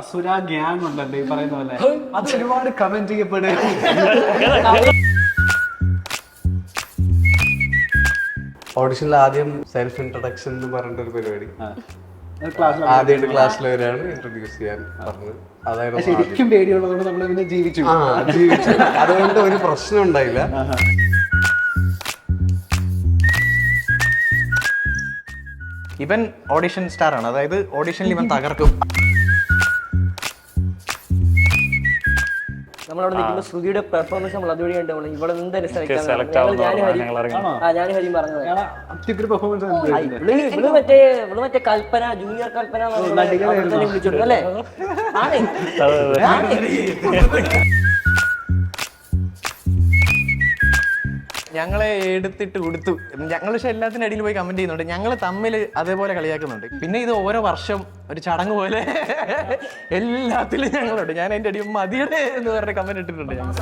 അസുര ഗ്യാങ് ഉണ്ടല്ലോ ഈ പറയുന്ന പോലെ. അത് ഒരുപാട് കമന്റ് ചെയ്യപ്പെടുക ഓഡിഷനിൽ ആദ്യം സെൽഫ് ഇൻട്രൊഡക്ഷൻ എന്ന് പറഞ്ഞിട്ട് ഒരു പരിപാടി. ക്ലാസ്സിൽ ആദ്യമായിട്ട് ക്ലാസ്സിലവരാണ് ഇൻട്രൊഡ്യൂസ് ചെയ്യാൻ പറഞ്ഞത്? അതായിരുന്നു. ശരിക്കും പേടിയുള്ളതുകൊണ്ട് നമ്മൾ ഇതിനെ ജീവിച്ചു. ആ ജീവിച്ചു. അതുകൊണ്ട് ഒരു പ്രശ്നം ഉണ്ടായില്ല. ഇവൻ ഓഡിഷൻ സ്റ്റാർ ആണ്. അതായത് ഓഡിഷനിൽ ഇവൻ തകർക്കും. നമ്മളവിടെ നിൽക്കുമ്പോൾ ശ്രുതിയുടെ പെർഫോമൻസ് നമ്മൾ അതുവഴി കണ്ട്. നമ്മൾ ഇവിടെ എന്തായാലും സെലക്ട് സെലക്ട് ആവുന്ന ഞാൻ ഹരി പറഞ്ഞത്. ഇവൾ മറ്റേ ഇവൾ മറ്റേ കൽപ്പന ജൂനിയർ കൽപ്പന തന്നെ വിളിച്ചോണ്ട് അല്ലേ? ആണ്. ഞങ്ങളെ എടുത്തിട്ട് കൊടുത്തു ഞങ്ങൾ പക്ഷെ എല്ലാത്തിന്റെ അടിയിൽ പോയി കമന്റ് ചെയ്യുന്നുണ്ട്. ഞങ്ങൾ തമ്മിൽ അതേപോലെ കളിയാക്കുന്നുണ്ട്. പിന്നെ ഇത് ഓരോ വർഷം ഒരു ചടങ്ങ് പോലെ എല്ലാത്തിലും ഞങ്ങളുണ്ട്. ഞാൻ അതിന്റെ അടിയിൽ മതിയുടെ എന്ന് പറഞ്ഞ കമന്റ് ഇട്ടിട്ടുണ്ട് ഞങ്ങൾ.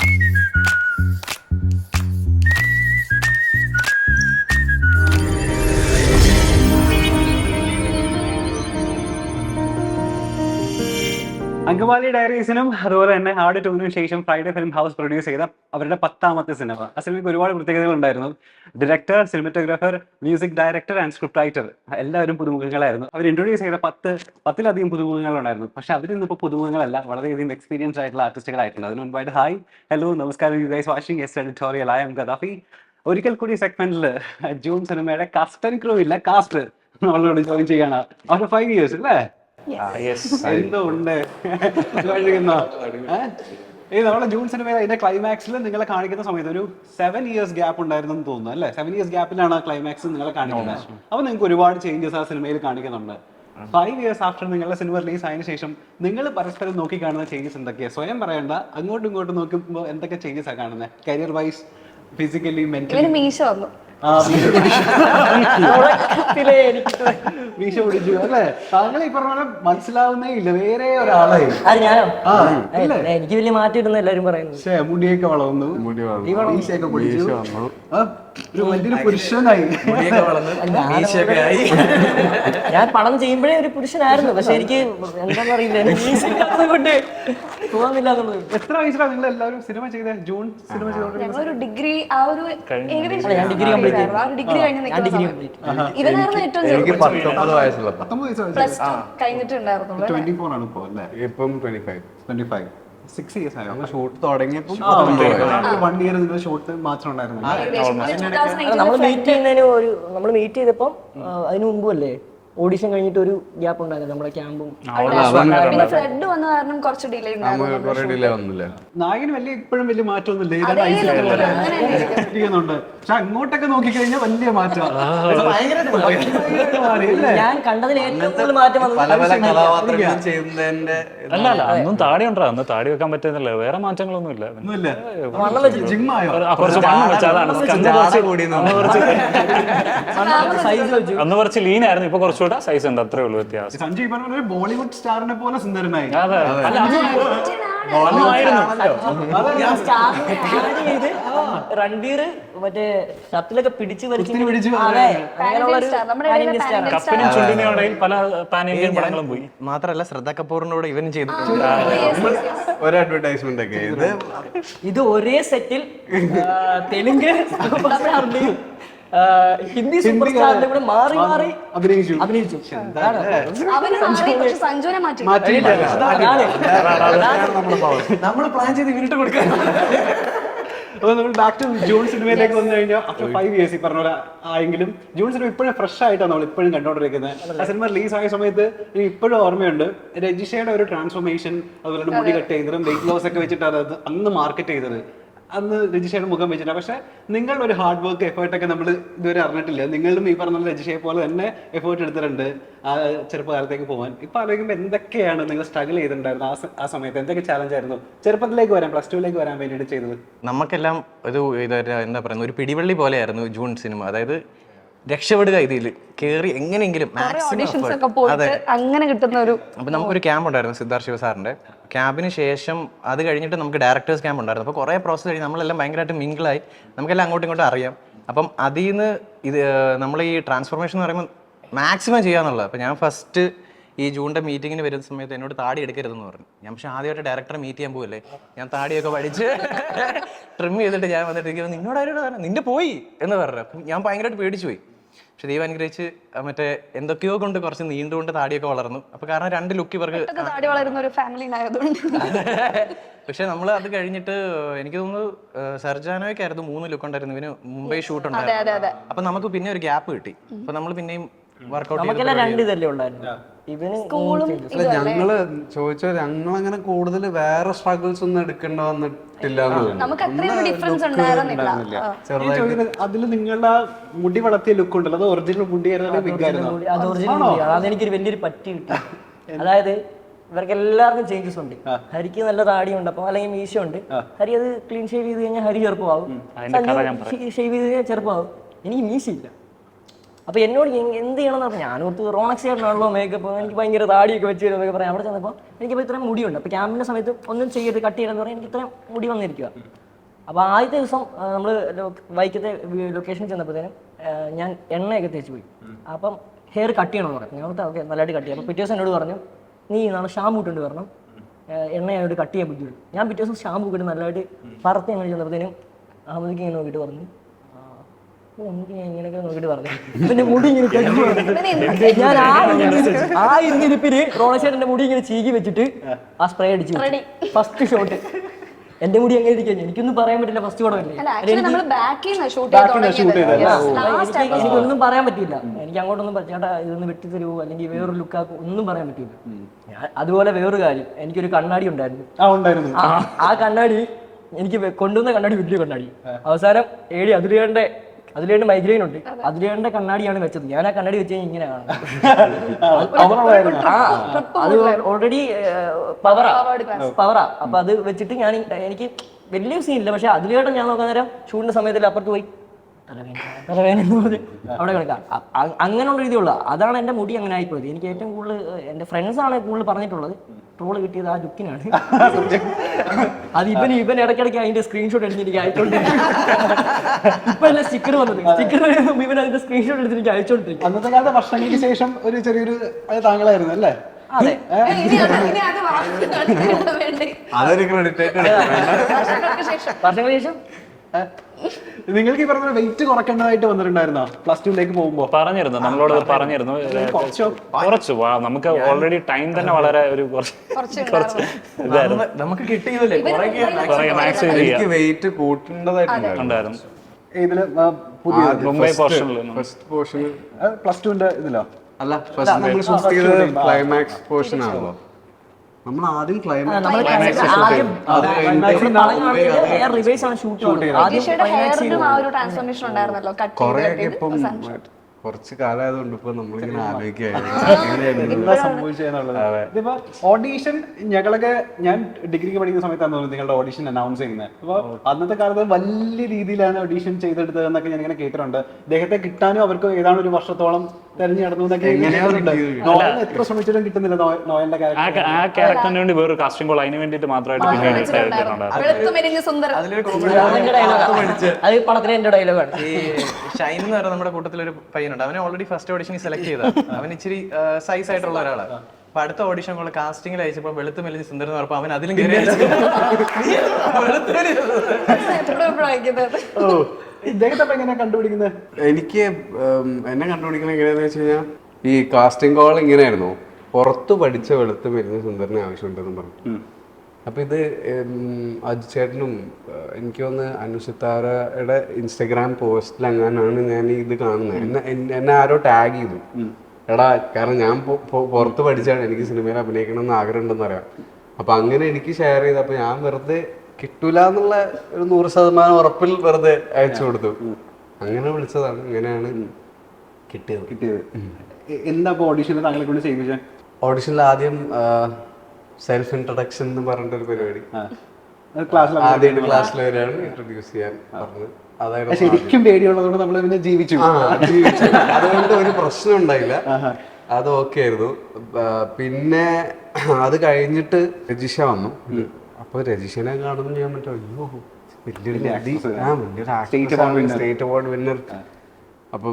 അങ്കമാലി ഡയറീസിനും അതുപോലെ തന്നെ ഹാർഡ് ടൂണിനും ശേഷം ഫ്രൈഡേ ഫിലിം ഹൗസ് പ്രൊഡ്യൂസ് ചെയ്ത അവരുടെ പത്താമത്തെ സിനിമ. ആ സിനിമയ്ക്ക് ഒരുപാട് പ്രത്യേകതകൾ ഉണ്ടായിരുന്നു. Director cinematographer music director and script writer എല്ലാവരും പുതുമുഖങ്ങളായിരുന്നു. അവർ ഇൻട്രൊഡ്യൂസ് ചെയ്ത പത്ത് പത്തിലധികം പുതുമുഖങ്ങളുണ്ടായിരുന്നു. പക്ഷെ അവരിൽ നിന്നിപ്പോൾ പുതുമുഖങ്ങളല്ല വളരെയധികം എക്സ്പീരിയൻസ് ആയിട്ടുള്ള ആർട്ടിസ്റ്റുകളായിട്ടുണ്ട് അതിന് മുൻപായിട്ട് ഹായ് ഹലോ നമസ്കാരം. You guys watching S editorial I'm Gaddafi ഒരിക്കൽ കൂടി സെഗ്മെന്റിൽ ജൂൺ സിനിമയുടെ കാസ്റ്റ് ആൻഡ് ക്രൂ ഇല്ല കാസ്റ്റ് നമ്മളോട് ജോയിൻ ചെയ്യണം. ആഫ്റ്റർ ഫൈവ് ഇയേഴ്സ് അല്ലേ? യെസ് എന്തോ ഉണ്ട്? വഴുകുന്നോ? ഈ നമ്മളെ ജൂൺ സിനിമയിൽ അതിന്റെ ക്ലൈമാക്സിൽ നിങ്ങളെ കാണിക്കുന്ന സമയത്ത് ഒരു സെവൻ ഇയേഴ്സ് ഗ്യാപ്പ് ഉണ്ടായിരുന്നു എന്ന് തോന്നുന്നു അല്ലേ? സെവൻ ഇയേഴ്സ് ഗ്യാപ്പിലാണ് ക്ലൈമാക്സ് നിങ്ങളെ കാണിക്കുന്നത്. അപ്പൊ നിങ്ങൾക്ക് ഒരുപാട് ചേഞ്ചസ് ആ സിനിമയിൽ കാണിക്കുന്നുണ്ട്. ഫൈവ് ഇയേഴ്സ് ആഫ്റ്റർ നിങ്ങളുടെ സിനിമ റിലീസ് ആയതിനു ശേഷം നിങ്ങൾ പരസ്പരം നോക്കി കാണുന്ന ചേഞ്ചസ് എന്തൊക്കെയാണ് സ്വയം പറയണ്ട അങ്ങോട്ടും ഇങ്ങോട്ടും നോക്കുമ്പോൾ എന്തൊക്കെ ചേഞ്ചസ് ആ കാണുന്നത് കരിയർ വൈസ് ഫിസിക്കലി മെന്റലി ഇവന് മീശ വന്നു. മീശ പിടിച്ചു. അല്ലെ? താങ്കൾ ഈ പറഞ്ഞ പോലെ മനസ്സിലാവുന്നേ ഇല്ല. വേറെ ഒരാളായി അത് ഞാനോ? ആ എനിക്ക് വലിയ മാറ്റി ഇടുന്ന എല്ലാരും പറയുന്നു. മുടിയൊക്കെ വളർന്നു. മുടി വന്നു മീശയൊക്കെ പൊടിച്ചു മീശ വന്നു ആ, ഒരു വലിയൊരു പുരുഷനായി. മീശയൊക്കെ ആയി. ഞാൻ പണം ചെയ്യുമ്പോഴേ ഒരു പുരുഷനായിരുന്നു. പക്ഷെ എനിക്ക് എന്താണെന്ന് അറിയില്ല. എനിക്ക് മീശ ഇല്ലാത്തത് കൊണ്ട് തോന്നുന്നില്ല എന്നുള്ളത്. എത്ര വയസ്സിലാണ് നിങ്ങൾ എല്ലാവരും സിനിമ ചെയ്ത? ജൂൺ സിനിമ ചെയ്തോണ്ട് ഞങ്ങളൊരു ഡിഗ്രി ആ ഒരു ഏകദേശം ഞാൻ ഡിഗ്രി complete ചെയ്തു. ആ ഒരു ഡിഗ്രി കഴിഞ്ഞ് ഞാൻ നിൽക്കുന്ന സമയം. കംപ്ലീറ്റ് ഇവനായിരുന്നു ഏറ്റവും എനിക്ക് പത്തൊമ്പത് പത്തൊമ്പത് വയസ്സ് പ്ലസ് ടു കഴിഞ്ഞിട്ടുണ്ടായിരുന്നു ട്വന്റി ഫോർ ആണ് ഇപ്പോ അല്ലേ? ഇപ്പം twenty five twenty five six years ആയോ. ഷൂട്ട് തുടങ്ങിയപ്പോൾ വൺ ഇയർ നിങ്ങൾ ഷോർട്ട് മാത്രം ഉണ്ടായിരുന്നു ഏകദേശം ഒരു 2018 നമ്മൾ മീറ്റ് ചെയ്യുന്നതിന് ഒരു നമ്മൾ മീറ്റ് ചെയ്തപ്പോൾ അതിനു അതിന് മുമ്പും അല്ലേ ഓഡിഷൻ കഴിഞ്ഞിട്ട് ഒരു ഗ്യാപ്പ് ഉണ്ടായിരുന്നു. നമ്മുടെ ക്യാമ്പും ഫ്ലഡ് വന്ന കാരണം കുറച്ച് ഡിലേ നായകന് വലിയ ഇപ്പോഴും വലിയ മാറ്റമൊന്നുമില്ല. ഇരിക്കുന്നുണ്ട് പക്ഷെ അങ്ങോട്ടൊക്കെ നോക്കിക്കഴിഞ്ഞാൽ വലിയ മാറ്റം. ഞാൻ കണ്ടതിൽ ഏറ്റവും കൂടുതൽ മാറ്റം വന്നത് പല പല കഥാപാത്രങ്ങൾ ചെയ്യുന്നതിന്റെ അല്ല അല്ല അന്നും താടി ഉണ്ടോ? അന്ന് താടി വെക്കാൻ പറ്റുന്നില്ല വേറെ മാറ്റങ്ങളൊന്നും ഇല്ല. അന്ന് കുറച്ച് ലീനായിരുന്നു ഇപ്പൊ സൈസ് വെച്ചു അന്ന് കുറച്ച് ലീൻ ആയിരുന്നു ഇപ്പൊ കുറച്ചുകൂടെ സൈസ് ഉണ്ട്. അത്രേ ഉള്ളൂ വ്യത്യാസം. സഞ്ജയ് പറഞ്ഞ ഒരു ബോളിവുഡ് സ്റ്റാറിനെ പോലെ സുന്ദരനായി. അതെ. അല്ല മറ്റേ ഷർട്ടിലൊക്കെ പിടിച്ച് കപ്പിനും പല പാൻ ഇന്ത്യൻ പടങ്ങളും പോയി. മാത്രല്ല ശ്രദ്ധ കപൂറിനോട് ഇവനും ചെയ്തു ഒരു അഡ്വർടൈസ്മെന്റ് ഒക്കെ. ഇത് ഇത് ഒരേ സെറ്റിൽ തെലുങ്ക് ഹിന്ദി സൂപ്പർ സ്റ്റാറിന്റെ കൂടെ മാറി മാറി അഭിനയിച്ചു. അഭിനയിച്ചു. സഞ്ജുവിനെ മാറ്റി. നമ്മൾ പ്ലാൻ ചെയ്ത് വീട്ടിൽ കൊടുക്കാൻ. അപ്പൊ നമ്മൾ ബാക്ക് ടു ജൂൺ സിനിമയിലേക്ക് വന്നു കഴിഞ്ഞാൽ ആഫ്റ്റർ ഫൈവ് ഇയേഴ്സ് ഈ പറഞ്ഞ പോലെ ആയെങ്കിലും ജൂൺ സിനിമ ഇപ്പോഴും ഫ്രഷ് ആയിട്ടാണ് നമ്മൾ ഇപ്പോഴും കണ്ടുകൊണ്ടിരിക്കുന്നത്. ആ സിനിമ റിലീസ് ആയ സമയത്ത് എനിക്ക് ഇപ്പോഴും ഓർമ്മയുണ്ട്. രജിഷയുടെ ഒരു ട്രാൻസ്ഫോർമേഷൻ അതുപോലെ മുടി കട്ട് ചെയ്തതും വെയിറ്റ് ലോസ് ഒക്കെ വെച്ചിട്ടാണ് അത് അന്ന് മാർക്കറ്റ് ചെയ്തത്. അന്ന് രജിഷയുടെ മുഖം വെച്ചിട്ട് പക്ഷെ നിങ്ങളുടെ ഒരു ഹാർഡ് വർക്ക് എഫേർട്ട് ഒക്കെ നമ്മൾ ഇതുവരെ അറിഞ്ഞിട്ടില്ല. നിങ്ങളും ഈ പറഞ്ഞ രജിഷയെ പോലെ തന്നെ എഫേർട്ട് എടുത്തിട്ടുണ്ട് ആ ചെറുപ്പകാലത്തേക്ക് പോകാൻ ഇപ്പൊ ആലോചിക്കുമ്പോൾ എന്തൊക്കെയാണ് നിങ്ങൾ സ്ട്രഗിൾ ചെയ്തിട്ടുണ്ടായിരുന്നു ആ സമയത്ത്? എന്തൊക്കെ ചാലഞ്ച് ആയിരുന്നു? ചെറുപ്പത്തിലേക്ക് വരാൻ പ്ലസ് ടുവിലേക്ക് വരാൻ വേണ്ടിയിട്ട് ചെയ്തത്? നമുക്കെല്ലാം ഒരു എന്താ പറയുന്നത് ഒരു പിടിവള്ളി പോലെയായിരുന്നു ജൂൺ സിനിമ. അതായത് രക്ഷപ്പെടുക ഇതിൽ കയറി എങ്ങനെയെങ്കിലും മാക്സിമം അതെ. അങ്ങനെ കിട്ടുന്ന ഒരു അപ്പോൾ നമുക്കൊരു ക്യാമ്പ് ഉണ്ടായിരുന്നു സിദ്ധാർത്ഥ ശിവ സാറിന്റെ ക്യാമ്പിന് ശേഷം അത് കഴിഞ്ഞിട്ട് നമുക്ക് ഡയറക്ടേഴ്സ് ക്യാമ്പ് ഉണ്ടായിരുന്നു. അപ്പോൾ കുറേ പ്രോസസ്സ് കഴിഞ്ഞ് നമ്മളെല്ലാം ഭയങ്കരമായിട്ട് മിങ്കിളായി നമുക്കെല്ലാം അങ്ങോട്ടും ഇങ്ങോട്ടും അറിയാം. അപ്പം അതിൽ നിന്ന് ഇത് നമ്മൾ ഈ ട്രാൻസ്ഫോർമേഷൻ എന്ന് പറയുമ്പോൾ മാക്സിമം ചെയ്യാന്നുള്ളത്. അപ്പോൾ ഞാൻ ഫസ്റ്റ് ഈ ജൂണിന്റെ മീറ്റിംഗിന് വരുന്ന സമയത്ത് എന്നോട് താടി എടുക്കരുതെന്ന് പറഞ്ഞു. ഞാൻ പക്ഷെ ആദ്യമായിട്ട് ഡയറക്ടറെ മീറ്റ് ചെയ്യാൻ പോകല്ലേ ഞാൻ താടിയൊക്കെ പഠിച്ച് ട്രിം ചെയ്തിട്ട് ഞാൻ വന്നിട്ട് നിന്നോട് ആരോട് പറഞ്ഞു? നിന്റെ പോയി എന്ന് പറഞ്ഞു. അപ്പം ഞാൻ ഭയങ്കരമായിട്ട് പേടിച്ചു പോയി പക്ഷെ ദൈവം അനുഗ്രഹിച്ച് മറ്റേ എന്തൊക്കെയോ കൊണ്ട് കുറച്ച് നീണ്ടുകൊണ്ട് താടിയൊക്കെ വളർന്നു. അപ്പൊ കാരണം രണ്ട് ലുക്ക് ഇവർക്ക് താടി വളരുന്ന ഒരു ഫാമിലി ആയതുകൊണ്ട്. പക്ഷെ നമ്മൾ അത് കഴിഞ്ഞിട്ട് എനിക്ക് തോന്നുന്നു സർജാനോയ്ക്കായിരുന്നു മൂന്ന് ലുക്ക് ഉണ്ടായിരുന്നു. ഇവന് മുംബൈ ഷൂട്ട് ഉണ്ടായിരുന്നു. അപ്പൊ നമുക്ക് പിന്നെ ഒരു ഗ്യാപ്പ് കിട്ടി. അപ്പൊ നമ്മൾ പിന്നെയും നമുക്കെല്ലാം രണ്ട് ഇതല്ലേ ഉണ്ടായിരുന്നു ഇവന് സ്കൂളും അല്ല? ഞങ്ങൾ ചോദിച്ചോ ഞങ്ങളങ്ങനെ കൂടുതൽ വേറെ സ്ട്രഗിൾസ് ഒന്നും എടുക്കേണ്ട വന്നിട്ടില്ല അതിൽ നിങ്ങളുടെ മുടി വളർത്തിയ ലുക്ക് ഉണ്ടല്ലോ? അത് ഒറിജിനൽ മുടി അതെനിക്കൊരു വലിയൊരു പറ്റി കിട്ടി. അതായത് ഇവർക്ക് എല്ലാവർക്കും ചേഞ്ചസ് ഉണ്ട്. ഹരിക്ക് നല്ല താടിയുണ്ട് അപ്പൊ അല്ലെങ്കിൽ മീശ ഉണ്ട്. ഹരി അത് ക്ലീൻ ഷേവ് ചെയ്ത് കഴിഞ്ഞാൽ ഹരി ചെറുപ്പമാവും ഷേവ് ചെയ്ത് കഴിഞ്ഞാൽ ചെറുപ്പമാവും എനിക്ക് മീശയില്ല. അപ്പൊ എന്നോട് എന്ത് ചെയ്യണം എന്ന് പറഞ്ഞു ഞാനോർത്ത് റോണക്സ് ചേട്ടനാണല്ലോ മേക്കപ്പ് എനിക്ക് ഭയങ്കര താടിയൊക്കെ വെച്ച് തരുന്നൊക്കെ പറയാം. അവിടെ ചെന്നപ്പോൾ എനിക്കിപ്പോൾ ഇത്രയും മുടിയുണ്ട്. അപ്പൊ ക്യാമ്പിന്റെ സമയത്ത് ഒന്നും ചെയ്യരുത് കട്ട് ചെയ്യണമെന്ന് പറഞ്ഞാൽ എനിക്ക് ഇത്രയും മുടി വന്നിരിക്കുക അപ്പൊ ആദ്യത്തെ ദിവസം നമ്മൾ വൈക്കത്തെ ലൊക്കേഷനിൽ ചെന്നപ്പോഴത്തേനും ഞാൻ എണ്ണയൊക്കെ തേച്ച് പോയി. അപ്പം ഹെയർ കട്ട് ചെയ്യണമെന്ന് പറഞ്ഞു. ഞാൻ ഓക്കെ നല്ലതായിട്ട് കട്ട് ചെയ്യാം. അപ്പോൾ പിറ്റേ ദിവസം എന്നോട് പറഞ്ഞു നീ നാളെ ഷാമ്പു ഇട്ടുണ്ട് വരണം. എണ്ണ ഞാനോട് കട്ട് ചെയ്യാൻ പറ്റുള്ളൂ. ഞാൻ പിറ്റേ ദിവസം ഷാമ്പു ഇട്ട് നല്ലതായിട്ട് പറത്ത് അങ്ങനെ ചെന്നപ്പോഴത്തേനും അഹമ്മദിക്ക് ഇങ്ങനെ നോക്കിയിട്ട് പറഞ്ഞു "ആ, ഓ, എനിക്ക് ഇങ്ങനെയൊക്കെ നോക്കിയിട്ട് പറഞ്ഞു. ഇവന്റെ മുടി ഇങ്ങനെ ഞാൻ ആ ഇരുന്നിരിപ്പ് ആ ഇരുന്നിരിപ്പിന് റോണശേട്ടന്റെ മുടി ഇങ്ങനെ ചീകി വെച്ചിട്ട് ആ. സ്പ്രേ അടിച്ചു ഫസ്റ്റ് ഷോട്ട് എന്റെ മുടി എങ്ങനെ ഇരിക്കാൻ എനിക്കൊന്നും പറയാൻ പറ്റില്ല ഫസ്റ്റ് പടമല്ലേ അല്ല? നമ്മൾ ബാക്കിൽ ഷൂട്ട് Back ന്ന് shoot ചെയ്തത്. ലാസ്റ്റ് എനിക്ക് എനിക്കൊന്നും പറയാൻ പറ്റില്ല എനിക്ക് അങ്ങോട്ടൊന്നും ചേട്ടാ ഇതൊന്ന് വെട്ടി തരുമോ അല്ലെങ്കിൽ വേറൊരു ആക്കും? ഒന്നും പറയാൻ പറ്റില്ല ഞാൻ അതുപോലെ വേറൊരു കാര്യം. എനിക്കൊരു കണ്ണാടി ഉണ്ടായിരുന്നു. ആ ഉണ്ടായിരുന്നു. ആ ആ കണ്ണാടി എനിക്ക് കൊണ്ടുവന്ന കണ്ണാടി വലിയ കണ്ണാടി. അവസാനം ഏടി അതിലേണ്ട അതിലേണ്ട് മൈഗ്രെയിൻ ഉണ്ട് അതിലേണ്ട കണ്ണാടിയാണ് വെച്ചത്. ഞാൻ ആ കണ്ണാടി വെച്ച് കഴിഞ്ഞാൽ ഇങ്ങനെ കാണും. ആ അത് ഓൾറെഡി പവറാ പവറാ അപ്പൊ അത് വെച്ചിട്ട് ഞാൻ എനിക്ക് വലിയ സീൻ ഇല്ല. പക്ഷെ അതിലേട്ടം ഞാൻ നോക്കാൻ നേരം ഷൂട്ടിന്റെ സമയത്തിൽ അപ്പുറത്ത് പോയി. തലവേദന തലവേദന എന്ന് പറഞ്ഞ് അവിടെ കിടക്കാം. അങ്ങനെയുള്ള രീതിയുള്ള അതാണ് എന്റെ മുടി അങ്ങനെ ആയിപ്പോയത്. എനിക്ക് ഏറ്റവും കൂടുതൽ എന്റെ ഫ്രണ്ട്സ് ആണ് കൂടുതൽ പറഞ്ഞിട്ടുള്ളത്. ട്രോൾ കിട്ടിയത് ആ ലുക്കിനാണ് അത് ഇവൻ ഇവൻ ഇടയ്ക്കിടയ്ക്ക് അതിന്റെ സ്ക്രീൻഷോട്ട് എടുത്ത് എനിക്ക് അയച്ചോണ്ടിരിക്കും. ഇപ്പൊ അല്ല സ്റ്റിക്കർ വന്നത്. സ്റ്റിക്കർ ഇവൻ അതിന്റെ സ്ക്രീൻഷോട്ട് എടുത്ത് എനിക്ക് അയച്ചോണ്ടിരിക്കും. അന്നത്തെ കാലത്ത് വർഷങ്ങൾക്ക് ശേഷം ഒരു ചെറിയൊരു താങ്കളായിരുന്നു അല്ലേ? അതെ. അതൊരു ക്രെഡിറ്റ് വർഷങ്ങൾക്ക് ശേഷം. വർഷങ്ങൾക്ക് ശേഷം? നിങ്ങൾക്ക് ഈ പറഞ്ഞ വെയിറ്റ് കുറക്കേണ്ടതായിട്ട് വന്നിട്ടുണ്ടായിരുന്നോ? പ്ലസ് ടുലേക്ക് പോകുമ്പോ? പറഞ്ഞിരുന്നു. നമ്മളോട് പറഞ്ഞിരുന്നു. കുറച്ചോ? നമുക്ക് ഓൾറെഡി ടൈം തന്നെ വളരെ ഒരു കുറച്ച് നമുക്ക് കിട്ടിയതല്ലേ എനിക്ക് വെയിറ്റ് കൂട്ടേണ്ടതായിട്ടുണ്ടായിരുന്നു ഇതിൽ പുതിയ മുംബൈ പോർഷനിൽ ഫസ്റ്റ് പോർഷൻ പ്ലസ് ടുവിന്റെ ഇതിലോ? അല്ല ഫസ്റ്റ് നമ്മൾ ക്ലൈമാക്സ് പോർഷൻ ആണല്ലോ. നമ്മൾ ആദ്യം ക്ലൈമാക്സ് നമ്മൾ ആദ്യം കുറച്ച് കാലമായതുകൊണ്ട് ഇപ്പൊ നമ്മളിങ്ങനെ ആലോചിക്കുകയായിരുന്നു. ഓഡീഷൻ ഞങ്ങളൊക്കെ ഞാൻ ഡിഗ്രിക്ക് പഠിക്കുന്ന സമയത്താണ് തോന്നുന്നത് നിങ്ങളുടെ ഓഡീഷൻ അനൗൺസ് ചെയ്യുന്നത്. അപ്പൊ അന്നത്തെ കാലത്ത് വലിയ രീതിയിലാണ് ഓഡീഷൻ ചെയ്തെടുത്തത് എന്നൊക്കെ ഞാൻ ഇങ്ങനെ കേട്ടിട്ടുണ്ട്. അദ്ദേഹത്തെ കിട്ടാനും അവർക്ക് ഏതാണ്ട് ഒരു വർഷത്തോളം തെരഞ്ഞു നടന്നു എത്ര ശ്രമിച്ചിട്ടും കിട്ടുന്നില്ല നോയലിന്റെ ആ ആ ക്യാരക്ടറിന് വേണ്ടി വേറൊരു കാസ്റ്റിംഗ് കോൾ അതിന് വേണ്ടിയിട്ട് മാത്രമായിട്ട് എന്റെ ഡയലോഗാണ് ഈ ഷൈൻ എന്ന് പറയുന്ന നമ്മുടെ കൂട്ടത്തിലൊരു പയ്യനുണ്ട് അവനെ ഓൾറെഡി ഫസ്റ്റ് ഓഡിഷനിൽ സെലക്ട് ചെയ്ത. അവൻ ഇച്ചിരി സൈസ് ആയിട്ടുള്ള ഒരാളാണ് അപ്പൊ അടുത്ത ഓഡിഷൻ കൂടെ കാസ്റ്റിംഗിൽ അയച്ചപ്പോൾ വെളുത്ത് മെലിഞ്ഞ് സുന്ദരൻ എന്ന് പറഞ്ഞപ്പോൾ അവൻ അതിലും കയറി ഓ. ഇദ്ദേഹത്തെ എങ്ങനെയാ കണ്ടുപിടിക്കുന്നത്? എനിക്ക് എന്നെ കണ്ടുപിടിക്കുന്നത് എങ്ങനെയാന്ന് വെച്ച് കഴിഞ്ഞാൽ ഈ കാസ്റ്റിംഗ് കോൾ ഇങ്ങനെയായിരുന്നു. പുറത്ത് പഠിച്ച വെളുത്ത് മെലിഞ്ഞ സുന്ദരനെ ആവശ്യമുണ്ടെന്ന് പറഞ്ഞു. അപ്പൊ ഇത് അജി ചേട്ടനും എനിക്ക് തോന്നുന്നു അനുഷിത്താരയുടെ ഇൻസ്റ്റഗ്രാം പോസ്റ്റിൽ അങ്ങനെയാണ് ഞാൻ ഇത് കാണുന്നത്. എന്നെ എന്നെ- ആരോ ടാഗ് ചെയ്തു. എടാ കാരണം ഞാൻ പുറത്ത് പഠിച്ചാണ് എനിക്ക് സിനിമയിൽ അഭിനയിക്കണം എന്ന് ആഗ്രഹം ഉണ്ടെന്ന് അറിയാം. അപ്പൊ അങ്ങനെ എനിക്ക് ഷെയർ ചെയ്ത് അപ്പൊ ഞാൻ വെറുതെ കിട്ടൂല എന്നുള്ള ഒരു നൂറ് ശതമാനം ഉറപ്പിൽ വെറുതെ അയച്ചു കൊടുത്തു. അങ്ങനെ വിളിച്ചതാണ്. ഇങ്ങനെയാണ് കിട്ടിയത്. കിട്ടിയത്. എന്താ ഓഡീഷൻ ഓഡീഷനിൽ താങ്കളെ കൊണ്ട് ഓഡിഷനിൽ ആദ്യം സെൽഫ് ഇൻട്രൊഡക്ഷൻ എന്ന് പറഞ്ഞിട്ടൊരു പരിപാടി. ക്ലാസ്സിൽ ആദ്യമായിട്ട് ക്ലാസ്സിൽ വരെയാണ് ഇൻട്രൊഡ്യൂസ് ചെയ്യാൻ പറഞ്ഞത്. അതായത് ശരിക്കും പേടിയുള്ളതുകൊണ്ട് നമ്മൾ പിന്നെ ജീവിച്ചു. അതുകൊണ്ട് ഒരു പ്രശ്നം ഉണ്ടായില്ല. അത് ഓക്കെ ആയിരുന്നു. പിന്നെ അത് കഴിഞ്ഞിട്ട് രജിഷ വന്നു. അപ്പൊ രജിഷനെ കാണുമ്പോൾ ഞാൻ മറ്റേ അയ്യോ വലിയൊരു നടി ആ വലിയൊരു സ്റ്റേറ്റ് അവാർഡ് വിന്നർ അപ്പൊ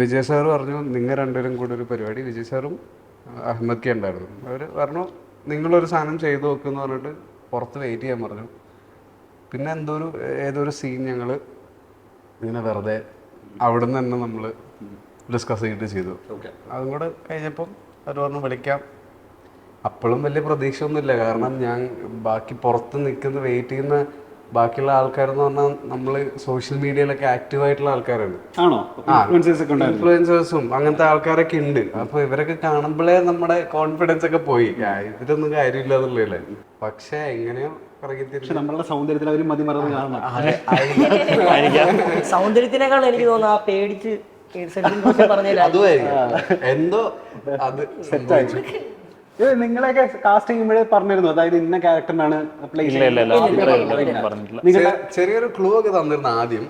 വിജയ് സാർ പറഞ്ഞു നിങ്ങൾ രണ്ടുപേരും കൂടെ ഒരു പരിപാടി. വിജയ് സാറും അഹമ്മദ് കെ ഉണ്ടായിരുന്നു. അവർ പറഞ്ഞു നിങ്ങളൊരു സാധനം ചെയ്തു നോക്കുമെന്ന് പറഞ്ഞിട്ട് പുറത്ത് വെയിറ്റ് ചെയ്യാൻ പറഞ്ഞു. പിന്നെ എന്തോ ഒരു ഏതൊരു സീൻ ഞങ്ങൾ ഇങ്ങനെ വെറുതെ അവിടെ നിന്ന് തന്നെ നമ്മൾ ഡിസ്കസ് ചെയ്തിട്ട് ചെയ്തു. അതും കൂടെ കഴിഞ്ഞപ്പം അവർ പറഞ്ഞു വിളിക്കാം. അപ്പോഴും വലിയ പ്രതീക്ഷ ഒന്നുമില്ല കാരണം ഞാൻ ബാക്കി പുറത്ത് നിൽക്കുന്ന വെയിറ്റ് ചെയ്യുന്ന ബാക്കിയുള്ള ആൾക്കാരെന്ന് പറഞ്ഞാൽ നമ്മൾ സോഷ്യൽ മീഡിയയിലൊക്കെ ആക്റ്റീവ് ആയിട്ടുള്ള ആൾക്കാരാണ്. ആണോ? ഇൻഫ്ലുവൻസേഴ്സ് അങ്ങനത്തെ ആൾക്കാരൊക്കെ ഉണ്ട് അപ്പൊ ഇവരൊക്കെ കാണുമ്പോഴേ നമ്മുടെ കോൺഫിഡൻസ് ഒക്കെ പോയി. ഇതൊന്നും ഇതിലൊന്നും കാര്യമില്ല എന്നുള്ളതല്ലേ? പക്ഷെ എങ്ങനെയോ നമ്മളുടെ സൗന്ദര്യത്തിൽ അവർ മതി മറന്ന് കാണണം. സൗന്ദര്യത്തിനേക്കാൾ എനിക്ക് തോന്നുന്നു ആ പേടിച്ച് എന്തോ അത് സംഭവിച്ചു. ഇത് നിങ്ങളെയൊക്കെ കാസ്റ്റ് ചെയ്യുമ്പോഴേ പറഞ്ഞിരുന്നു. അതായത് ഇന്ന ക്യാരക്ടറിനാണ് പ്ലേ ഇല്ല ഇല്ല ഇല്ല. പറഞ്ഞിട്ടില്ല. നിങ്ങളുടെ ചെറിയൊരു ക്ലൂ ഒക്കെ തന്നിരുന്നു ആദ്യം.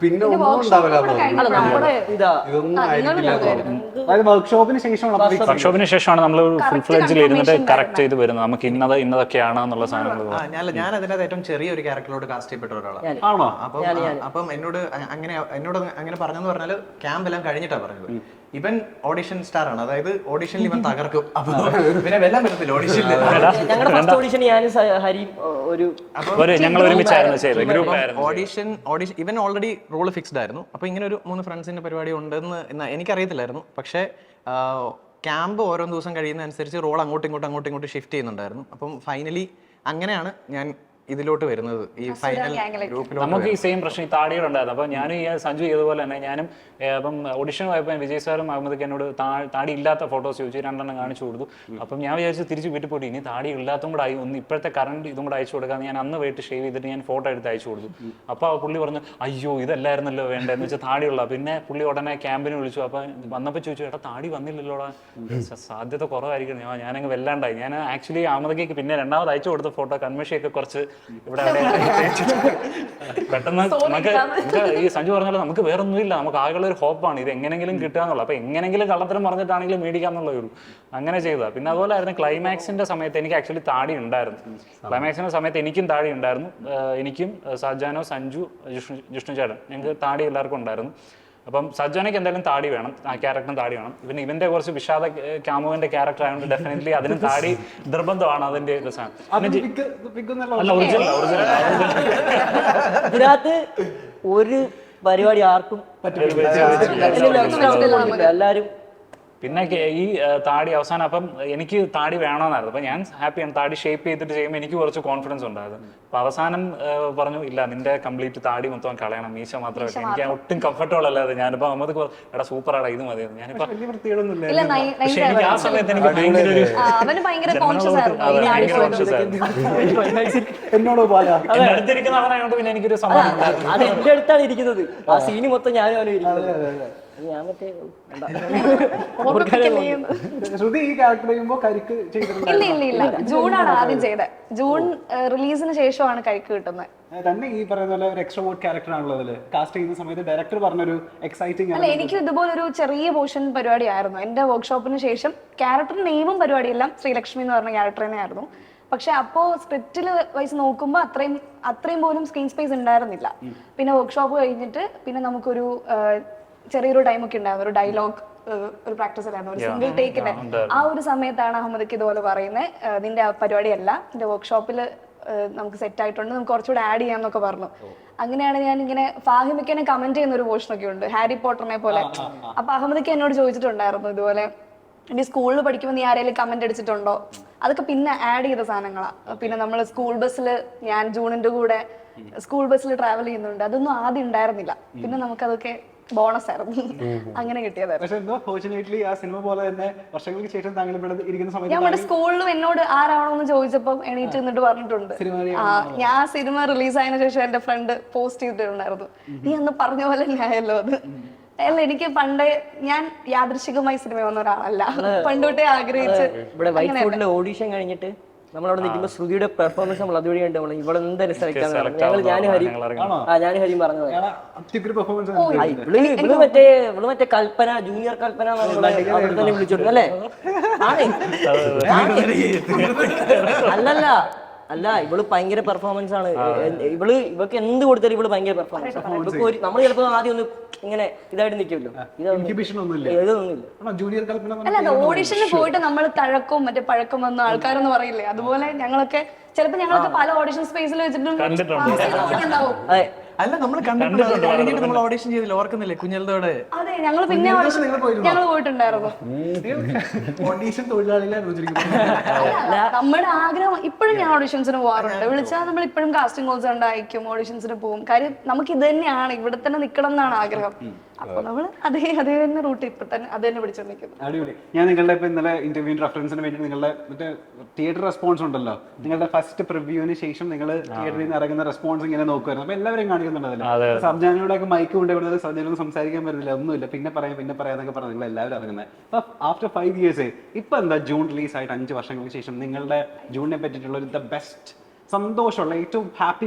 പിന്നെ ഒന്നും ഉണ്ടാവില്ല എന്ന് പറഞ്ഞു. അല്ല നമ്മുടെ ഇതാ. ഇതൊന്നും ആയിരിക്കില്ല എന്ന് പറഞ്ഞു. അതായത് വർക്ക്ഷോപ്പിന് ശേഷമുള്ള വർക്ക്ഷോപ്പിന് ശേഷമാണ് നമ്മൾ ഫുൾ ഫ്ലെഡ്ജിൽ ഇരുന്നിട്ട് കറക്റ്റ് ചെയ്ത് വരുന്നത്. നമുക്ക് ഇന്നത് ഇന്നതൊക്കെയാണ് എന്നുള്ള സാധനങ്ങൾ ആ, ഞാൻ ഞാൻ അതിനകത്ത് ഏറ്റവും ചെറിയൊരു ക്യാരക്ടറോട് കാസ്റ്റ് ചെയ്യപ്പെട്ട ഒരാളാണ് ആണോ? അപ്പം ആ, അപ്പം എന്നോട് അ- അങ്ങനെ എന്നോട് അങ്ങനെ പറഞ്ഞെന്ന് പറഞ്ഞാൽ ക്യാമ്പ് എല്ലാം കഴിഞ്ഞിട്ടാ പറഞ്ഞത്. ഇവൻ ഓഡിഷൻ സ്റ്റാർ ആണ്. അതായത് ഓഡിഷനിൽ ഇവൻ തകർക്കും. അപ്പൊ പിന്നെ വെല്ലാൻ പറ്റത്തില്ല. ഓഡിഷനിൽ ഞങ്ങളുടെ ഫസ്റ്റ് ഓഡിഷൻ ഞാനും സ- ഹരിയും ഒരു ഞങ്ങൾ ഒരുമിച്ചായിരുന്നു ഓഡിഷൻ ഓഡിഷൻ ഇവൻ ഓൾറെഡി റോൾ ഫിക്സ്ഡ് ആയിരുന്നു. അപ്പൊ ഇങ്ങനെ ഒരു മൂന്ന് ഫ്രണ്ട്സിന്റെ പരിപാടി ഉണ്ടെന്ന് എന്നാ എനിക്കറിയത്തില്ലായിരുന്നു. പക്ഷേ ക്യാമ്പ് ഓരോ ദിവസം കഴിയുന്ന അനുസരിച്ച് റോൾ അങ്ങോട്ടും ഇങ്ങോട്ടും അങ്ങോട്ടും ഇങ്ങോട്ടും ഷിഫ്റ്റ് ചെയ്യുന്നുണ്ടായിരുന്നു. അപ്പം ഫൈനലി അങ്ങനെയാണ് ഞാൻ ഇതിലോട്ട് വരുന്നത് ഈ ഫൈനൽ ഗ്രൂപ്പിലോട്ട് നമുക്ക് ഈ സെയിം പ്രശ്നം ഈ താടിയുടെ ഉണ്ടായിരുന്നു അപ്പോൾ ഞാനും ഈ സഞ്ജു ചെയ്തതുപോലെ തന്നെ ഞാനും അപ്പം ഓഡിഷൻ പോയപ്പോൾ വിജയ് സാറും അഹമ്മദ് എന്നോട് താടി ഇല്ലാത്ത ഫോട്ടോസ് ചോദിച്ചു. രണ്ടെണ്ണം കാണിച്ചു കൊടുത്തു. അപ്പം ഞാൻ വിചാരിച്ചു തിരിച്ച് വീട്ടിൽ പോയിട്ട് ഇനി താടി ഇല്ലാത്തതും കൂടെ ആയി. ഒന്ന് ഇപ്പോഴത്തെ കറണ്ട് ഇതും കൂടെ അയച്ചു കൊടുക്കാന്ന് ഞാൻ അന്ന് പോയിട്ട് ഷേവ് ചെയ്തിട്ട് ഞാൻ ഫോട്ടോ എടുത്ത് അയച്ചു കൊടുത്തു. അപ്പോൾ പുള്ളി പറഞ്ഞു അയ്യോ ഇതല്ലായിരുന്നല്ലോ വേണ്ടതെന്ന് വെച്ചാൽ താടിയുള്ള. പിന്നെ പുള്ളി ഉടനെ ക്യാമ്പിന് വിളിച്ചു. അപ്പൊ വന്നപ്പോൾ ചോദിച്ചു ഏട്ടാ താടി വന്നില്ലല്ലോടാ. സാധ്യത കുറവായിരിക്കും ഞാൻ ഞാനങ്ങ് വല്ലാണ്ടായി. ഞാൻ ആക്ച്വലി അഹമ്മദ് പിന്നെ രണ്ടാമത് അയച്ചു കൊടുത്ത ഫോട്ടോ കൺമഷിയൊക്കെ കുറച്ച് ഇവിടെ പെട്ടെന്ന് നമുക്ക് ഈ സഞ്ജു പറഞ്ഞ പോലെ നമുക്ക് വേറെ ഒന്നുമില്ല നമുക്ക് ആകെയുള്ള ഒരു ഹോപ്പാണ്. ഇത് എങ്ങനെങ്കിലും കിട്ടുക എന്നുള്ളത്. അപ്പൊ എങ്ങനെങ്കിലും കള്ളത്തരം പറഞ്ഞിട്ടാണെങ്കിലും മേടിക്കാന്നുള്ള ഒരു അങ്ങനെ ചെയ്തതാ. പിന്നെ അതുപോലെ ആയിരുന്നു ക്ലൈമാക്സിന്റെ സമയത്ത് എനിക്ക് ആക്ച്വലി താടി ഉണ്ടായിരുന്നു. ക്ലൈമാക്സിന്റെ സമയത്ത് എനിക്കും താടി ഉണ്ടായിരുന്നു. എനിക്കും സജാനോ സഞ്ജു ജിഷ്ണു ജിഷ്ണു ചേട്ടൻ ഞങ്ങൾക്ക് താടി എല്ലാവർക്കും ഉണ്ടായിരുന്നു. അപ്പം സജ്ജനയ്ക്ക് എന്തായാലും താടി വേണം. ആ ക്യാരക്ടറിന് താടി വേണം. പിന്നെ ഇവന്റെ കുറച്ച് വിഷാദ ക്യാമുവിന്റെ ക്യാരക്ടർ ആയതുകൊണ്ട് ഡെഫിനറ്റ്ലി അതിന് താടി നിർബന്ധമാണ് അതിന്റെ ഇതിനകത്ത് ഒരു പരിപാടി ആർക്കും പറ്റില്ല. എല്ലാരും പിന്നെ കെ- ഈ താടി അവസാനം അപ്പം എനിക്ക് താടി വേണമെന്നായിരുന്നു അപ്പം ഞാൻ ഹാപ്പിയാണ് താടി ഷേപ്പ് ചെയ്തിട്ട് ചെയ്യുമ്പോൾ എനിക്ക് കുറച്ച് കോൺഫിഡൻസ് ഉണ്ടായിരുന്നു. അപ്പൊ അവസാനം പറഞ്ഞു ഇല്ല നിന്റെ കംപ്ലീറ്റ് താടി മൊത്തം കളയണം. മീശ മാത്രമേ വെക്കണം എനിക്ക് ഒട്ടും കംഫർട്ടബിൾ അല്ലാതെ ഞാനിപ്പോ അമ്മത് എടാ സൂപ്പറാടാ ഇത് മതി ഞാനിപ്പോ വലിയ വൃത്തികളൊന്നുമില്ല ഇല്ല പക്ഷെ എനിക്ക് ആ സമയത്ത് എനിക്ക് ഭയങ്കര ഒരു ഭയങ്കര കോൺഷ്യസ് ആയിരുന്നു. അതെ, ആടി conscious എന്നോട് അടുത്തിരിക്കുന്ന അവനായതുകൊണ്ട് പിന്നെ എനിക്കൊരു സമാധാനം ഉണ്ടായിരുന്നു. അത് എന്റെ അടുത്താണ് ഇരിക്കുന്നത്. ആ സീന് മൊത്തം ഞാനും അവനും ഇരിക്കുന്നത്. അത്. ഞാൻ മറ്റേ ശ്രുതി ഈ ക്യാരക്ടർ ചെയ്യുമ്പോൾ കരിക്ക് ചെയ്തിട്ടുണ്ട്? ഇല്ല ഇല്ല ഇല്ല. ജൂണാണ് ആദ്യം ചെയ്തത്. ജൂൺ റിലീസിന് ശേഷമാണ് കഴിക്ക് കിട്ടുന്നത്. തന്നെ ഈ പറയുന്ന പോലെ ഒരു എക്സ്ട്രാ വോട്ട് ക്യാരക്ടർ ആണല്ലോ അതിൽ കാസ്റ്റ് ചെയ്യുന്ന സമയത്ത് ഡയറക്ടർ പറഞ്ഞൊരു എക്സൈറ്റിംഗ് അല്ല എനിക്ക് ഇതുപോലൊരു ചെറിയ പോർഷൻ പരിപാടി ആയിരുന്നു എന്റെ വർക്ക്ഷോപ്പിന് ശേഷം ക്യാരക്ടർ നെയിമും പരിപാടിയെല്ലാം ശ്രീലക്ഷ്മി എന്ന് പറഞ്ഞ ക്യാരക്ടർ തന്നെയായിരുന്നു. പക്ഷെ അപ്പോ സ്ക്രിപ്റ്റിൽ വൈസ് നോക്കുമ്പോൾ അത്രയും അത്രയും പോലും സ്ക്രീൻ സ്പേസ് ഉണ്ടായിരുന്നില്ല. പിന്നെ വർക്ക്ഷോപ്പ് കഴിഞ്ഞിട്ട് പിന്നെ നമുക്കൊരു ചെറിയൊരു ടൈം ഒക്കെ ഉണ്ടായിരുന്നു. ഒരു ഡയലോഗ് ഒരു പ്രാക്ടീസ് ഉണ്ടായിരുന്നു ഒരു സിംഗിൾ ടേക്കിന്റെ ആ ഒരു സമയത്താണ് അഹമ്മദ്ക്ക് ഇതുപോലെ പറയുന്നത് നിന്റെ പരിപാടിയല്ല നിന്റെ വർക്ക്ഷോപ്പിൽ നമുക്ക് സെറ്റ് ആയിട്ടുണ്ട് നമുക്ക് കുറച്ചുകൂടെ ആഡ് ചെയ്യാം എന്നൊക്കെ പറഞ്ഞു അങ്ങനെയാണ് ഞാൻ ഇങ്ങനെ ഫാഹിമിക്കനെ കമന്റ് ചെയ്യുന്ന ഒരു പോർഷൻ ഒക്കെ ഉണ്ട്. ഹാരി പോട്ടറിനെ പോലെ. അപ്പൊ അഹമ്മദ്ക്ക് എന്നോട് ചോദിച്ചിട്ടുണ്ടായിരുന്നു ഇതുപോലെ ഇനി സ്കൂളിൽ പഠിക്കുമ്പോൾ നീ ആരെങ്കിലും കമന്റ് അടിച്ചിട്ടുണ്ടോ? അതൊക്കെ പിന്നെ ആഡ് ചെയ്ത സാധനങ്ങളാ. പിന്നെ നമ്മൾ സ്കൂൾ ബസ്സിൽ ഞാൻ ജൂണിന്റെ കൂടെ സ്കൂൾ ബസ്സിൽ ട്രാവൽ ചെയ്യുന്നുണ്ട്. അതൊന്നും ആദ്യം ഉണ്ടായിരുന്നില്ല. പിന്നെ നമുക്കതൊക്കെ ബോണസ് ആയിരുന്നു. അങ്ങനെ കിട്ടിയതായിരുന്നു. പക്ഷെ എന്തോ ഫോർച്ചുനേറ്റ്ലി ആ സിനിമ പോലെ തന്നെ വർഷങ്ങൾക്ക് ശേഷം താങ്കൾ ഇവിടെ ഇരിക്കുന്ന ഞാൻ സമയത്ത് നമ്മുടെ സ്കൂളിലും എന്നോട് ആരാണോന്ന് ചോദിച്ചപ്പോൾ എണീറ്റ് നിന്നിട്ട് പറഞ്ഞിട്ടുണ്ട്. ആ ഞാൻ സിനിമ റിലീസ് ആയതിനു ശേഷം എന്റെ ഫ്രണ്ട് പോസ്റ്റ് ചെയ്തിട്ടുണ്ടായിരുന്നു. നീ അന്ന് പറഞ്ഞ പോലെ ഞായല്ലോ അത്. അല്ല എനിക്ക് പണ്ടേ ഞാൻ യാദൃശികമായി സിനിമ വന്ന ഒരാളല്ല. പണ്ടോട്ടേ ആഗ്രഹിച്ച് ഇവിടെ ഓഡിഷൻ കഴിഞ്ഞിട്ട് നമ്മളവിടെ നിൽക്കുമ്പോൾ ശ്രുതിയുടെ പെർഫോമൻസ് നമ്മൾ അതുവഴി കണ്ട് നമ്മൾ ഇവിടെ എന്തായാലും സെലക്ട് ഞങ്ങൾ ഞാൻ ഹരി ആ ഞാൻ ഹരിയും പറഞ്ഞത്. ഇവൾ ഇവൾ മറ്റേ ഇവൾ മറ്റേ കൽപ്പന ജൂനിയർ കൽപ്പന അവിടെ തന്നെ വിളിച്ചോണ്ട് അല്ലേ. ആണേ. അല്ലല്ല. അല്ല ഇവൾ ഭയങ്കര പെർഫോമൻസ് ആണ്. ഇവൾ ഇവക്ക് എന്ത് കൊടുത്താലും ഇവൾ ഭയങ്കര പെർഫോമൻസ് ആണ്. നമ്മൾ ചിലപ്പോ ആദ്യം ഒന്ന് ഇങ്ങനെ ഇതായിട്ട് നിൽക്കുമല്ലോ ഇതൊന്നുമില്ല ജൂനിയർ കൽപ്പന അല്ല അത് ഓഡിഷന് പോയിട്ട് നമ്മൾ തഴക്കവും മറ്റേ പഴക്കം വന്ന ആൾക്കാരെന്ന് പറയില്ലേ? അതുപോലെ ഞങ്ങളൊക്കെ ചിലപ്പോ ഞങ്ങളൊക്കെ പല ഓഡിഷൻ സ്പേസിൽ വെച്ചിട്ടും അല്ല നമ്മൾ കണ്ടിട്ടുണ്ട്. നമ്മൾ ഓഡിഷൻ ചെയ്തില്ല. ഓർക്കുന്നില്ലേ? കുഞ്ഞലത്തോടെ അതെ ഞങ്ങൾ പിന്നെ ഞങ്ങൾ പോയിട്ടുണ്ടായിരുന്നു. ഓഡീഷൻ തൊഴിലാളികളെ നമ്മുടെ ആഗ്രഹം ഇപ്പോഴും ഞാൻ ഓഡിഷൻസിന് പോകാറുണ്ട് വിളിച്ചാൽ നമ്മൾ ഇപ്പോഴും കാസ്റ്റിംഗ് കോൾസ് ഉണ്ടായിരിക്കും ഓഡിഷൻസിന് പോകും കാര്യം നമുക്ക് ഇത് തന്നെയാണ്. ഇവിടെ തന്നെ നിൽക്കണം എന്നാണ് ആഗ്രഹം അപ്പൊ നമ്മൾ അതേ അതേ തന്നെ റൂട്ട് ഇപ്പൊ തന്നെ അത് തന്നെ പിടിച്ചോണ്ടിരിക്കുന്നു അടിപൊളി. ഞാൻ നിങ്ങളുടെ ഇപ്പൊ ഇന്നലെ ഇന്റർവ്യൂവിന് റെഫറൻസിന് വേണ്ടി നിങ്ങളുടെ മറ്റേ തിയേറ്റർ റെസ്പോൺസ് ഉണ്ടല്ലോ? നിങ്ങളുടെ ഫസ്റ്റ് പ്രിവ്യൂവിന് ശേഷം നിങ്ങൾ തിയേറ്ററിൽ നിന്ന് ഇറങ്ങുന്ന റെസ്പോൺസ് ഇങ്ങനെ നോക്കുമായിരുന്നു അപ്പൊ എല്ലാവരും കാണിക്കുന്നുണ്ടല്ലോ. അതിൽ സബ്ജാനോടൊക്കെ മൈക്ക് കൊണ്ടുവരുന്നത് സബ്ജാനൊന്നും സംസാരിക്കാൻ പറ്റുന്നില്ല ഒന്നുമില്ല. പിന്നെ പറയാം പിന്നെ പറയാന്നൊക്കെ പറഞ്ഞു നിങ്ങൾ എല്ലാവരും ഇറങ്ങുന്നത്. അപ്പൊ ആഫ്റ്റർ ഫൈവ് ഇയേഴ്സ് ഇപ്പൊ എന്താ ജൂൺ റിലീസ് ആയിട്ട് അഞ്ച് വർഷങ്ങൾക്ക് ശേഷം നിങ്ങളുടെ ജൂണിനെ പറ്റിയിട്ടുള്ള ഒരു ദ ബെസ്റ്റ് സന്തോഷമുള്ള ഏറ്റവും ഹാപ്പി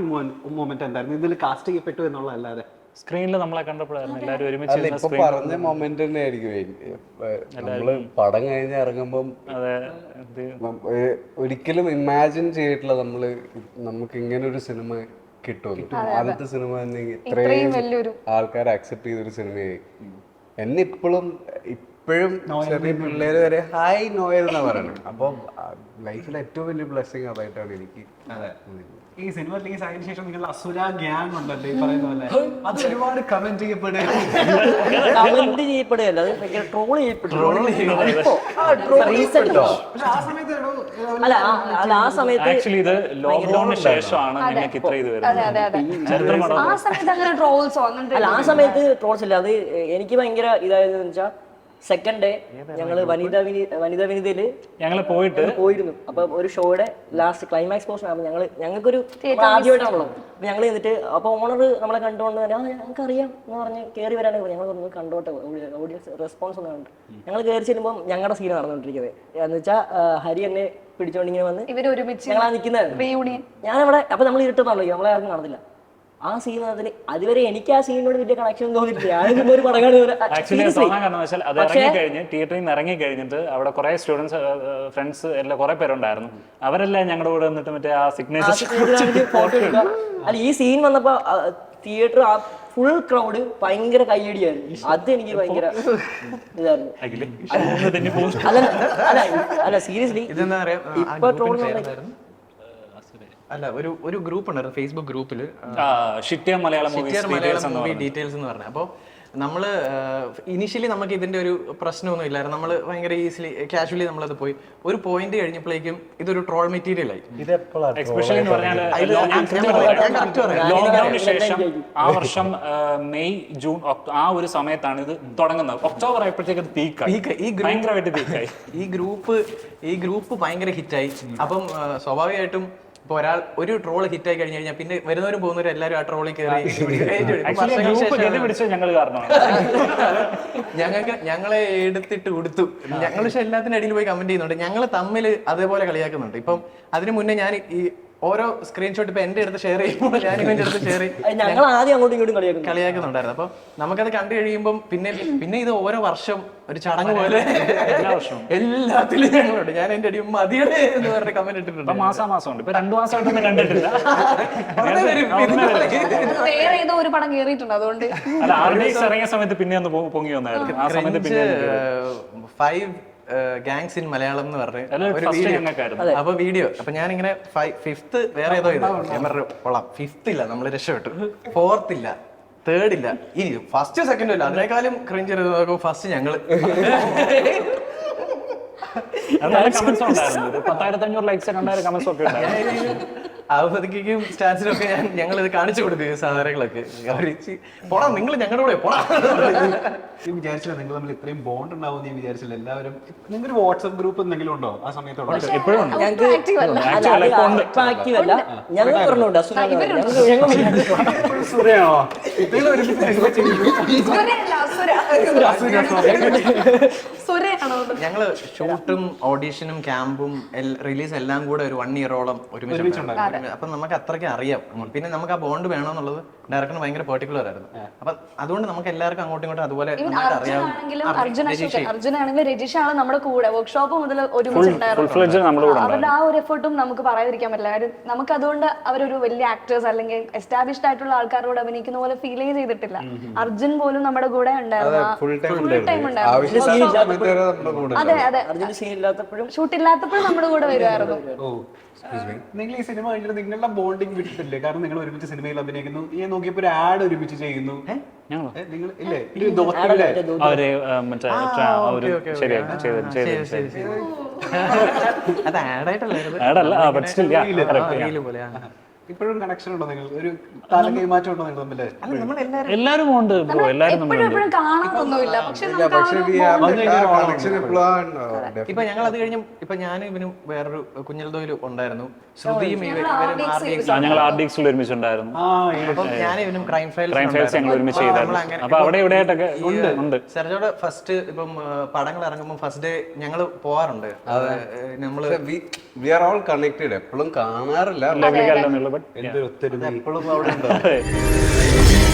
മൊമെന്റ് എന്തായിരുന്നു? ഇതിൽ കാസ്റ്റ് ചെയ്യപ്പെട്ടു എന്നുള്ളതല്ലാതെ. സ്ക്രീനിൽ നമ്മളെ കണ്ടപ്പോഴായിരുന്നു എല്ലാവരും ഒരുമിച്ച് അല്ല ഇരുന്ന് ഇപ്പൊ screen- പറഞ്ഞ മൊമെന്റ് തന്നെ ആയിരിക്കും നമ്മൾ പടം കഴിഞ്ഞ് ഇറങ്ങുമ്പം അതെ ഇത് നം- ഏ- ഒരിക്കലും ഇമാജിൻ ചെയ്തിട്ടുള്ള നമ്മൾ നമുക്ക് ഇങ്ങനെ ഒരു സിനിമ കിട്ടും. ആദ്യത്തെ സിനിമ തന്നെ ഇത്രയും വലിയൊരു ആൾക്കാർ അക്സെപ്റ്റ് ചെയ്തൊരു സിനിമയായി. എന്നെ ഇപ്പോഴും ഇപ്പോഴും ചെറിയ പിള്ളേര് വരെ ഹായ് നോയൽ എന്നാ പറയുന്നത്. അപ്പൊ ലൈഫിൽ ഏറ്റവും വലിയ ബ്ലെസ്സിങ് അതായിട്ടാണ് എനിക്ക് തോന്നിയിട്ടുള്ളത്. ഈ സിനിമ റിലീസ് ആയതിനു ശേഷം നിങ്ങൾ അസുര ഗ്യാങ് ഉണ്ടല്ലോ ഈ പറയുന്ന പോലെ. അത് ഒരുപാട് കമന്റ് കമന്റ് ചെയ്യപ്പെടുകയല്ല അത് ഭയങ്കര ട്രോൾ ആ സമയത്ത് അല്ല ആ- ആ സമയത്ത് ആക്ച്വലി ഇത് ലോക്ക്ഡൌണിന് ശേഷമാണ് നിങ്ങൾക്ക് ഇത്ര ഇത് വരുന്നത്. ആ സമയത്ത് അങ്ങനെ ട്രോൾസോ അല്ല ആ സമയത്ത് ട്രോൾസ് ഇല്ല. അത് എനിക്ക് ഭയങ്കര ഇതായതെന്ന് വെച്ചാൽ സെക്കൻഡ് ഡേ ഞങ്ങൾ വനിതാ വിനി വനിതാ വിനിതയിൽ ഞങ്ങൾ പോയിട്ട്? പോയിരുന്നു. അപ്പൊ ഒരു ഷോയുടെ ലാസ്റ്റ് ക്ലൈമാക്സ് പോർഷൻ ആകുമ്പോൾ ഞങ്ങൾ ഞങ്ങൾക്കൊരു ആദ്യമായിട്ടാണല്ലോ. അപ്പൊ ഞങ്ങൾ എന്നിട്ട് അപ്പൊ ഓണർ നമ്മളെ കണ്ടുകൊണ്ട് തന്നെ ആ ഞങ്ങൾക്ക് അറിയാം എന്ന് പറഞ്ഞ് കയറി വരാണെങ്കിൽ ഞങ്ങൾ ഒന്ന് കണ്ടോട്ടെ. ഓഡിയൻസ് റെസ്പോൺസ് ഒന്നും കണ്ടു ഞങ്ങൾ കയറി ചെല്ലുമ്പോൾ ഞങ്ങളുടെ സീൻ നടന്നുകൊണ്ടിരിക്കുന്നത് എന്ന് വെച്ചാൽ ഹരി എന്നെ പിടിച്ചോണ്ടിങ്ങനെ വന്ന് ഇവർ ഒരുമിച്ച് ഞങ്ങളാ നിൽക്കുന്നത് ഞാൻ ഞാനവിടെ അപ്പൊ നമ്മൾ ഇരുട്ടുന്നുള്ളൂ നമ്മളെ ആർക്കും കാണത്തില്ല. ആ സീൻ അതിൽ അതുവരെ എനിക്ക് ആ സീനിനോട് വലിയ കണക്ഷൻ തോന്നിയിട്ടില്ല. ഒരു പടം ഇറങ്ങി കഴിഞ്ഞ് തിയേറ്ററിൽ നിന്ന് ഇറങ്ങി കഴിഞ്ഞിട്ട് അവിടെ കുറെ സ്റ്റുഡൻസ് ഫ്രണ്ട്സ് എല്ലാം കുറെ പേരുണ്ടായിരുന്നു. അവരെല്ലാം ഞങ്ങളുടെ കൂടെ വന്നിട്ട് മറ്റേ ആ സിഗ്നേച്ചർ ഫോട്ടോ എടുക്കുക. അല്ല ഈ സീൻ വന്നപ്പോ തിയേറ്റർ ആ ഫുൾ ക്രൗഡ് ഭയങ്കര കയ്യടിയായിരുന്നു. അത് എനിക്ക് ഭയങ്കര ഇതായിരുന്നു. അല്ല അല്ല സീരിയസ്ലി ഇപ്പൊ പേരെന്തായിരുന്നു? അല്ല ഒരു ഒരു ഗ്രൂപ്പ് ഉണ്ടായിരുന്നു ഫേസ്ബുക്ക് ഗ്രൂപ്പിൽ ഷിറ്റിയ മലയാളം മൂവി ഡീറ്റെയിൽസ് എന്ന് പറഞ്ഞു അപ്പോൾ നമ്മൾ ഇനിഷ്യലി നമുക്ക് ഇതിന്റെ ഒരു പ്രശ്നമൊന്നും ഇല്ലായിരുന്നു. നമ്മൾ ഭയങ്കര ഈസിലി കാഷ്വലി നമ്മളത് പോയി. ഒരു പോയിന്റ് കഴിഞ്ഞപ്പോഴേക്കും ഇതൊരു ട്രോൾ മെറ്റീരിയൽ ആയി. ശേഷം ആ വർഷം മെയ് ജൂൺ ആ ഒരു സമയത്താണ് ഇത് തുടങ്ങുന്നത്. ഒക്ടോബർ ആയപ്പോഴത്തേക്ക് ഈ ഭയങ്കരമായിട്ട് ഈ ഗ്രൂപ്പ് ഈ ഗ്രൂപ്പ് ഭയങ്കര ഹിറ്റായി അപ്പം സ്വാഭാവികമായിട്ടും ഇപ്പൊ ഒരാൾ ഒരു ട്രോൾ ആയി കഴിഞ്ഞു കഴിഞ്ഞാൽ പിന്നെ വരുന്നവരും പോകുന്നവരും എല്ലാവരും ആ ട്രോളിൽ കയറി ഞങ്ങൾക്ക് ഞങ്ങളെ എടുത്തിട്ട് കൊടുത്തു ഞങ്ങൾ പക്ഷെ എല്ലാത്തിനും അടിയിൽ പോയി കമന്റ് ചെയ്യുന്നുണ്ട്. ഞങ്ങൾ തമ്മിൽ അതേപോലെ കളിയാക്കുന്നുണ്ട്. ഇപ്പം അതിനു മുന്നേ ഞാൻ ഈ ഓരോ സ്ക്രീൻഷോട്ട് ഇപ്പൊ എന്റെ അടുത്ത് ഷെയർ ചെയ്യുമ്പോൾ ഞാൻ ഇവന്റെ അടുത്ത് ഷെയർ ഞങ്ങൾ ആദ്യം അങ്ങോട്ടും ഇങ്ങോട്ടും കളിയാക്കുന്നു. കളിയാക്കുന്നുണ്ടായിരുന്നു. അപ്പൊ നമുക്കത് കണ്ടു കഴിയുമ്പോൾ പിന്നെ പിന്നെ ഇത് ഓരോ വർഷം ഒരു ചടങ്ങ് പോലെ എല്ലാ വർഷവും. എല്ലാത്തിലും ഞങ്ങളുണ്ട്. ഞാൻ എന്റെ അടിയും മതിയുടെ എന്ന് പറഞ്ഞ കമന്റ് ഇട്ടിട്ടുണ്ട്. മാസം മാസം ഉണ്ട് ഇപ്പൊ രണ്ടു മാസമായിട്ടൊന്നും കണ്ടിട്ടില്ല. വേറെ ഏതോ ഒരു പടം കേറിയിട്ടുണ്ട് അതുകൊണ്ട്. ഇറങ്ങിയ സമയത്ത് പിന്നെ ഒന്ന് പൊങ്ങി വന്നായിരുന്നു. ആ സമയത്ത് പിന്നെ ഫൈവ് ഗാങ്സ് ഇൻ മലയാളം എന്ന് പറഞ്ഞ ഒരു വീഡിയോ അപ്പൊ വീഡിയോ അപ്പൊ ഞാനിങ്ങനെ ഫിഫ്ത്ത് വേറെ ഏതോ ഇത്. ഞാൻ പറഞ്ഞു കൊള്ളാം. ഫിഫ്ത് ഇല്ല നമ്മൾ രക്ഷപ്പെട്ടു. ഫോർത്ത് ഇല്ല തേർഡ് ഇല്ല. ഇനി ഫസ്റ്റ് സെക്കൻഡ് ഇല്ല. അതിനേക്കാളും ക്രിഞ്ച് ഫസ്റ്റ് ഞങ്ങൾ. കമന്റ്സ് ഉണ്ടായിരുന്നു. പത്തായിരത്തി അഞ്ഞൂറ് ലൈക്സ് രണ്ടായിരം കമന്റ്സ് ഒക്കെ ഉണ്ടായിരുന്നു. അവധിക്കും സ്റ്റാൻസിനും ഒക്കെ ഞാൻ ഞങ്ങൾ ഇത് കാണിച്ചു കൊടുക്കും സാധനങ്ങളൊക്കെ. അവർ പോടാ നിങ്ങൾ ഞങ്ങളുടെ കൂടെ വിചാരിച്ചില്ല നിങ്ങൾ തമ്മിൽ ഇത്രയും ബോണ്ട് ഉണ്ടാവും ഞാൻ വിചാരിച്ചില്ല. എല്ലാവരും നിങ്ങൾക്ക് വാട്സ്ആപ്പ് ഗ്രൂപ്പ് എന്തെങ്കിലും ഉണ്ടോ ആ സമയത്തോടെ ഇപ്പോഴും ഞങ്ങൾ ഞങ്ങൾ ഞങ്ങൾ ഷൂട്ടും ഓഡീഷനും ക്യാമ്പും റിലീസ് എല്ലാം കൂടെ ഒരു വൺ ഇയറോളം ഒരുമിച്ച് അപ്പൊ നമുക്ക് അത്രയ്ക്ക് അറിയാം. പിന്നെ നമുക്ക് ആ ബോണ്ട് വേണമെന്നുള്ളത് ഡയറക്ടറിന് ഭയങ്കര പെർട്ടിക്കുലർ ആയിരുന്നു. അപ്പൊ അതുകൊണ്ട് നമുക്ക് എല്ലാവർക്കും അങ്ങോട്ടും ഇങ്ങോട്ടും അതുപോലെ നമ്മുടെ കൂടെ. വർക്ക്ഷോപ്പ് മുതൽ ഒരുമിച്ചുണ്ടായിരുന്നു അവരുടെ ആ ഒരു എഫേർട്ടും നമുക്ക് പറയാതിരിക്കാൻ പറ്റില്ല. കാര്യം നമുക്ക് അതുകൊണ്ട് അവരൊരു വലിയ ആക്ടേഴ്സ് അല്ലെങ്കിൽ എസ്റ്റാബ്ലിഷ്ഡ് ആയിട്ടുള്ള ആൾക്കാരോട് അഭിനയിക്കുന്ന പോലെ ഫീൽ ചെയ്തിട്ടില്ല. അർജുൻ പോലും നമ്മുടെ കൂടെ ഉണ്ടായിരുന്നു ഫുൾ ടൈം ഫുൾ ടൈം ഉണ്ടായിരുന്നു. അതെ അതെ. അർജുന് ഇല്ലാത്തപ്പോഴും ഷൂട്ട് ഇല്ലാത്തപ്പോഴും നമ്മുടെ കൂടെ വരുമായിരുന്നു ഓ നിങ്ങൾ ഈ സിനിമ കഴിഞ്ഞിട്ട് നിങ്ങളുടെ ബോണ്ടിങ് വിട്ടിട്ടില്ലേ? കാരണം നിങ്ങൾ ഒരുമിച്ച് സിനിമയിൽ അഭിനയിക്കുന്നു. ഈ നോക്കിയപ്പോ ഒരു ആഡ് ഒരുമിച്ച് ചെയ്യുന്നു. നിങ്ങൾ ഇല്ലേ? മറ്റേ ഇപ്പോഴും കണക്ഷൻ ഉണ്ടോ നിങ്ങൾ? ഒരു തല കൈമാറ്റം ഉണ്ടോ നിങ്ങൾ തമ്മിൽ? അല്ല നമ്മളെല്ലാരും എല്ലാരും ഉണ്ട് ബ്രോ എല്ലാരും. ഇപ്പൊ ഞങ്ങൾ അത് കഴിഞ്ഞ് ഇപ്പൊ ഞാനും ഇവനും വേറൊരു കുഞ്ഞൽദോയിലും ഉണ്ടായിരുന്നു. ശ്രുതിയും ആർ ഞങ്ങൾ ആർ ഡി എക്സിൽ ഒരുമിച്ചുണ്ടായിരുന്നു. ആ ഞാനും ഇവനും ക്രൈം ഫയൽസ് ക്രൈം ഫയൽസ് ഞങ്ങൾ ഒരുമിച്ച് ചെയ്തായിരുന്നു. അപ്പൊ അവിടെ ഇവിടെ ആയിട്ടൊക്കെ ഉണ്ട് ഉണ്ട്. സെർജോടെ ഫസ്റ്റ് ഇപ്പം പടങ്ങൾ ഇറങ്ങുമ്പോൾ ഫസ്റ്റ് ഡേ ഞങ്ങൾ പോവാറുണ്ട്. നമ്മൾ വി we are എപ്പോഴും കാണാറില്ല. എന്തൊരു ഒത്തൊരുമ. എപ്പോഴും അവിടെ ഉണ്ടാവും.